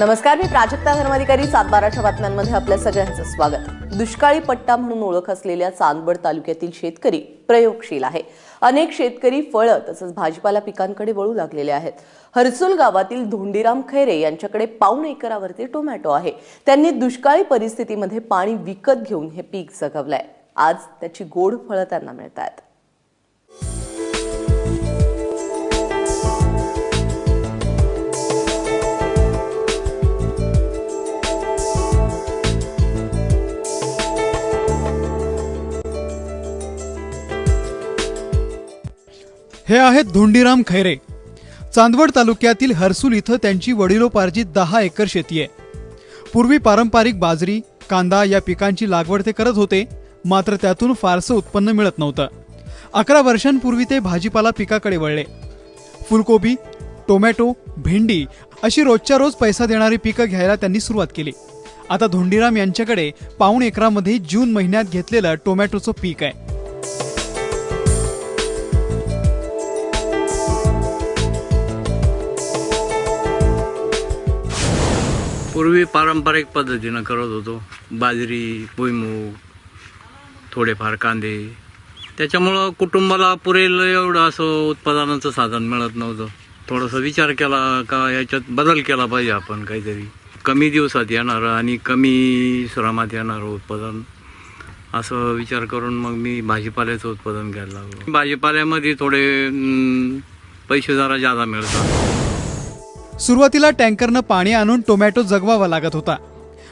नमस्कार मी प्राजक्ता धर्माधिकारी सातबाराच्या बातम्यांमध्ये आपल्या सगळ्यांचं स्वागत. दुष्काळी पट्टा म्हणून ओळख असलेल्या चांदवड तालुक्यातील शेतकरी प्रयोगशील आहे. अनेक शेतकरी फळं तसंच भाजीपाला पिकांकडे वळू लागलेले आहेत. हर्सुल गावातील धोंडीराम खैरे यांच्याकडे पाऊण एकरावरती टोमॅटो आहे. त्यांनी दुष्काळी परिस्थितीमध्ये पाणी विकत घेऊन हे पीक जगवलंय. आज त्याची गोड फळं त्यांना मिळत आहेत हे आहेत धोंडीराम खैरे. चांदवड तालुक्यातील हर्सूल इथं त्यांची वडिलोपार्जित दहा एकर शेती आहे. पूर्वी पारंपरिक बाजरी कांदा या पिकांची लागवड ते करत होते मात्र त्यातून फारसं उत्पन्न मिळत नव्हतं. अकरा वर्षांपूर्वी ते भाजीपाला पिकाकडे वळले. फुलकोबी टोमॅटो भेंडी अशी रोजच्या रोज पैसा देणारी पिकं घ्यायला त्यांनी सुरुवात केली. आता धोंडीराम यांच्याकडे पाऊण एकरामध्ये जून महिन्यात घेतलेलं टोमॅटोचं पीक आहे. पूर्वी पारंपरिक पद्धतीनं करत होतो. बाजरी भुईमूग थोडेफार कांदे. त्याच्यामुळं कुटुंबाला पुरेल एवढं असं उत्पादनाचं साधन मिळत नव्हतं. थोडासा विचार केला का याच्यात बदल केला पाहिजे आपण काहीतरी. कमी दिवसात येणारं आणि कमी श्रमात येणारं उत्पादन. असं विचार करून मग मी भाजीपाल्याचं उत्पादन घ्यायला लागलो. भाजीपाल्यामध्ये थोडे पैसे जरा जादा मिळतात. सुरुवातीला टँकरनं पाणी आणून टोमॅटो जगवावा लागत होता.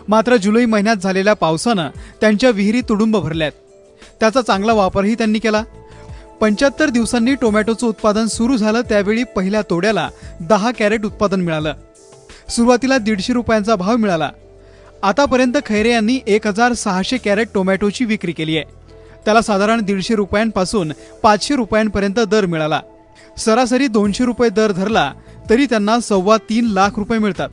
मात्र जुलै महिन्यात झालेल्या पावसानं त्यांच्या विहिरी तुडुंब भरल्यात. त्याचा चांगला वापरही त्यांनी केला. पंच्याहत्तर दिवसांनी टोमॅटोचं उत्पादन सुरू झालं त्यावेळी पहिल्या तोड्याला दहा कॅरेट उत्पादन मिळालं. सुरुवातीला दीडशे रुपयांचा भाव मिळाला. आतापर्यंत खैरे यांनी एक हजार सहाशे कॅरेट टोमॅटोची विक्री केली आहे. त्याला साधारण दीडशे रुपयांपासून पाचशे रुपयांपर्यंत दर मिळाला. सरासरी दोनशे रुपये दर धरला तरी त्यांना सव्वा तीन लाख रुपये मिळतात.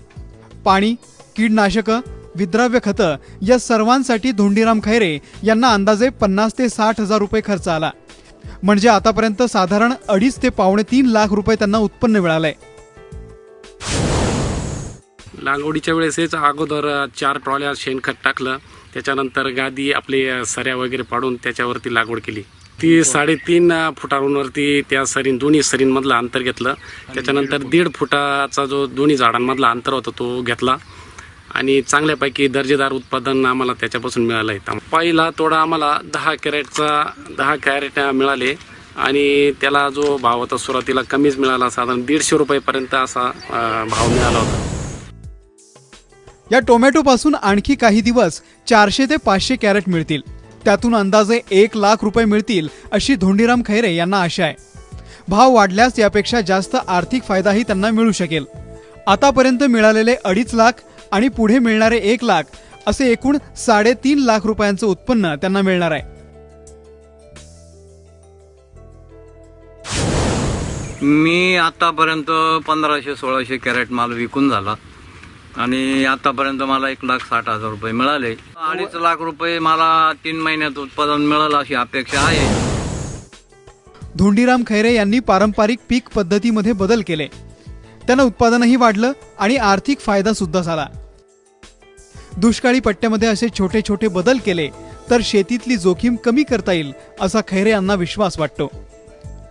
पाणी कीडनाशकं विद्राव्य खतं या सर्वांसाठी धोंडीराम खैरे यांना अंदाजे पन्नास ते साठ हजार रुपये खर्च आला. म्हणजे आतापर्यंत साधारण अडीच ते पावणे तीन लाख रुपये त्यांना उत्पन्न मिळालंय. लागवडीच्या वेळेसच अगोदर चार ट्रॉल्या शेणखत टाकलं. त्याच्यानंतर गादी आपले सऱ्या वगैरे पाडून त्याच्यावरती लागवड केली. ती साडेतीन फुटांवरती त्या सरीन दोन्ही सरींमधलं अंतर घेतलं. त्याच्यानंतर दीड फुटाचा जो दोन्ही झाडांमधला अंतर होता तो घेतला. आणि चांगल्यापैकी दर्जेदार उत्पादन आम्हाला त्याच्यापासून मिळालं आहे. पहिला तोडा आम्हाला दहा कॅरेटचा दहा कॅरेट मिळाले. आणि त्याला जो भाव होता सुरुवातीला कमीच मिळाला. साधारण दीडशे रुपयेपर्यंत असा भाव मिळाला होता. या टोमॅटोपासून आणखी काही दिवस चारशे ते पाचशे कॅरेट मिळतील. त्यातून अंदाजे एक लाख रुपये मिळतील अशी धोंडीराम खैरे यांना आशा आहे. भाव वाढल्यास यापेक्षा जास्त आर्थिक फायदाही त्यांना मिळू शकेल. आतापर्यंत मिळालेले अडीच लाख आणि पुढे मिळणारे एक लाख असे एकूण साडेतीन लाख रुपयांचं उत्पन्न त्यांना मिळणार आहे. मी आतापर्यंत पंधराशे सोळाशे कॅरेट माल विकून झाला. आणि आतापर्यंत मला एक लाख साठ हजार रुपये मिळाले. अडीच लाख रुपये मला तीन महिन्यात उत्पादन मिळालं अशी अपेक्षा आहे. धोंडीराम खैरे यांनी पारंपरिक पीक पद्धतीमध्ये बदल केले. त्यांना उत्पादनही वाढलं आणि आर्थिक फायदा सुद्धा झाला. दुष्काळी पट्ट्यामध्ये असे छोटे छोटे बदल केले तर शेतीतली जोखीम कमी करता येईल असा खैरे यांना विश्वास वाटतो.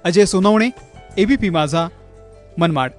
अजय सोनवणे एबीपी माझा मनमाड.